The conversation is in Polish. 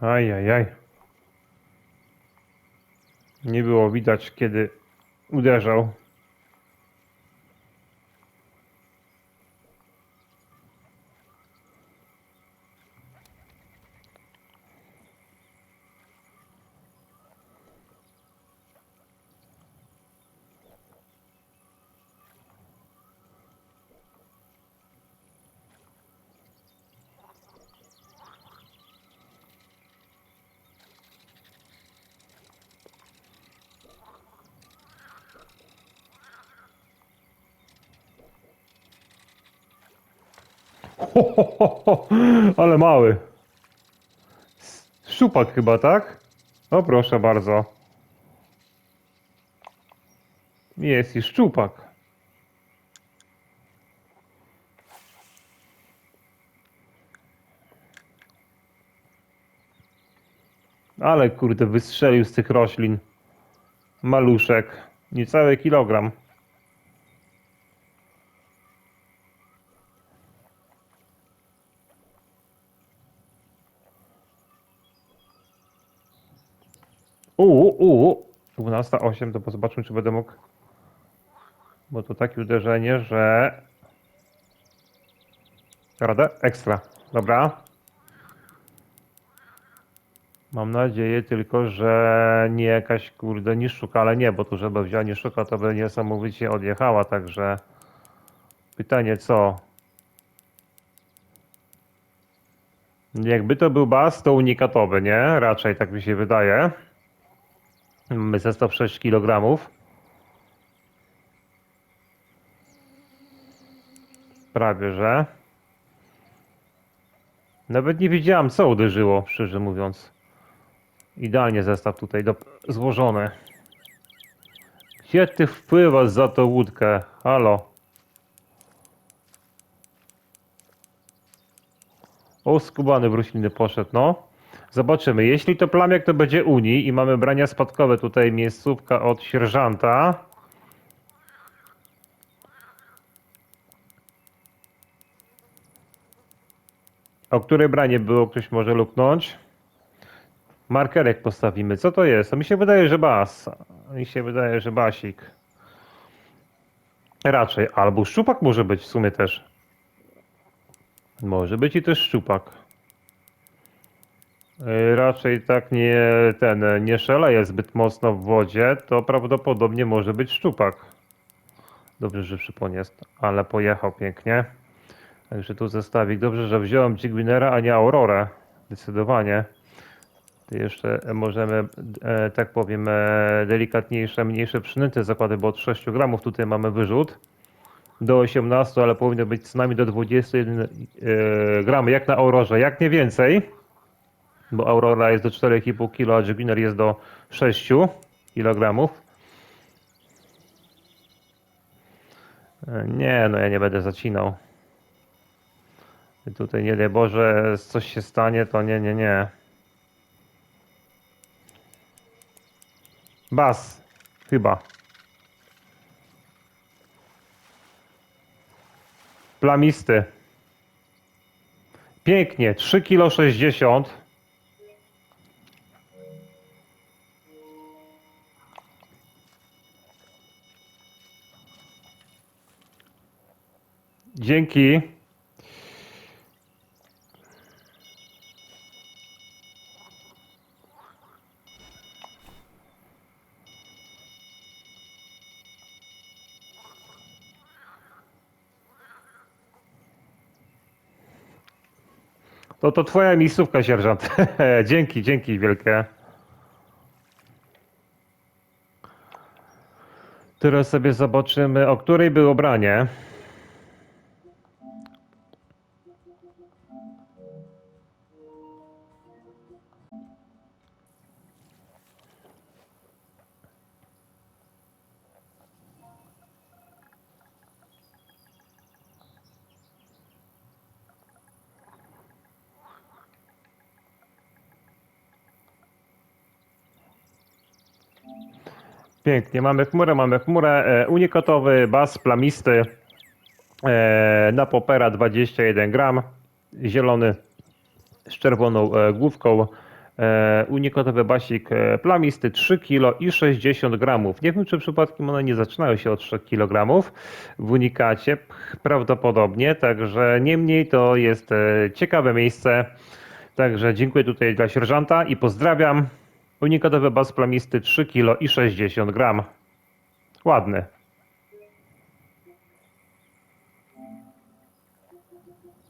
Ajajaj. Nie było widać, kiedy uderzał. Ale mały. Szczupak chyba, tak? O proszę bardzo. Jest i szczupak. Ale kurde, wystrzelił z tych roślin. Maluszek. Niecały kilogram. Uuu, uuu. 12.08, to zobaczmy, czy będę mógł. Bo to takie uderzenie, że. Radę? Ekstra. Dobra. Mam nadzieję tylko, że nie jakaś kurde nie szuka, ale nie, bo tu żeby wzięła nie szuka, to by niesamowicie odjechała, także pytanie co? Jakby to był bas, to unikatowy, nie? Raczej tak mi się wydaje. Mamy zestaw 6 kg. Prawie, że. Nawet nie wiedziałam, co uderzyło, szczerze mówiąc. Idealnie zestaw tutaj do... złożony. Gdzie ty wpływasz za tą łódkę? Halo? O, skubany w rośliny poszedł, no. Zobaczymy. Jeśli to plamiak, to będzie Unii i mamy brania spadkowe. Tutaj miejscówka od sierżanta. O której branie było? Ktoś może luknąć? Markerek postawimy. Co to jest? To mi się wydaje, że bas. Mi się wydaje, że basik. Raczej. Albo szczupak może być w sumie też. Może być i też szczupak. Y, Raczej tak nie ten nie szaleje zbyt mocno w wodzie, to prawdopodobnie może być szczupak. Dobrze, że przypon ale pojechał pięknie. Także tu zestawik. Dobrze, że wziąłem Jigwinera, a nie Aurorę. Zdecydowanie. Tu jeszcze możemy, e, tak powiem, e, delikatniejsze, mniejsze przynęty zakłady, bo od 6 gramów tutaj mamy wyrzut. Do 18, ale powinno być co najmniej do 21 e, gram, jak na Aurorze, jak nie więcej bo Aurora jest do 4,5 kg, a Juginer jest do 6 kg. Nie, no ja nie będę zacinał. Tutaj nie daj Boże, coś się stanie, to nie, nie, nie. Bas, chyba. Plamisty. Pięknie, 3 kg Dzięki. To to twoja miejscówka, sierżant. dzięki, dzięki wielkie. Teraz sobie zobaczymy, o której było branie. Pięknie, mamy chmurę, mamy chmurę, e, unikatowy bas plamisty e, na popera 21 gram, zielony z czerwoną e, główką, E, unikotowy basik e, plamisty 3 kg i 60 gramów. Nie wiem, czy przypadkiem one nie zaczynają się od 3 kg w unikacie, prawdopodobnie, także niemniej to jest ciekawe miejsce. Także dziękuję tutaj dla sierżanta i pozdrawiam. Unikotowy bas plamisty 3 kg i 60 gram. Ładny.